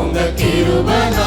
உங்க கிருபதோ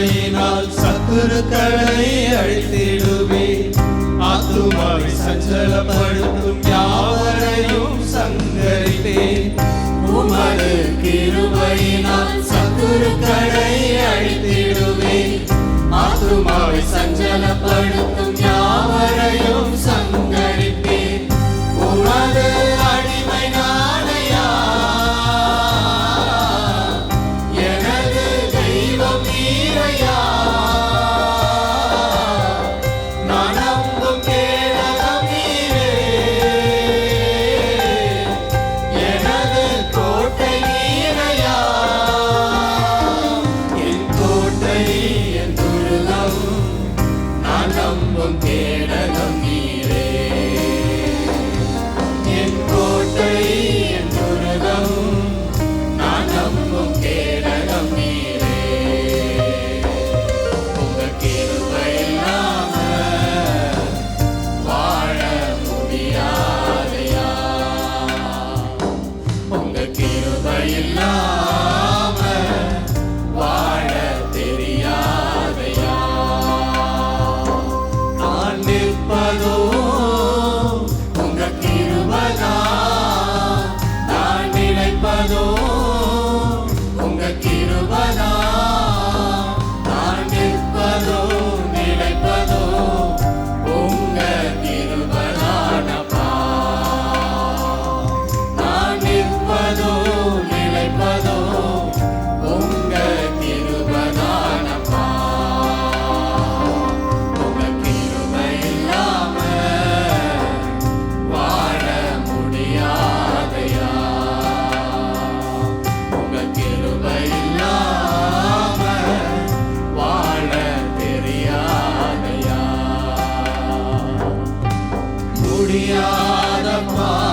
கிருபையினால் சத்துருக்களை அழித்திடுவே ஆத்துமாவை சஞ்சலப்படுத்தும் யாவரையும் சங்கரித்தே உமது கிருபையினால் Salvador. we are Yadavam.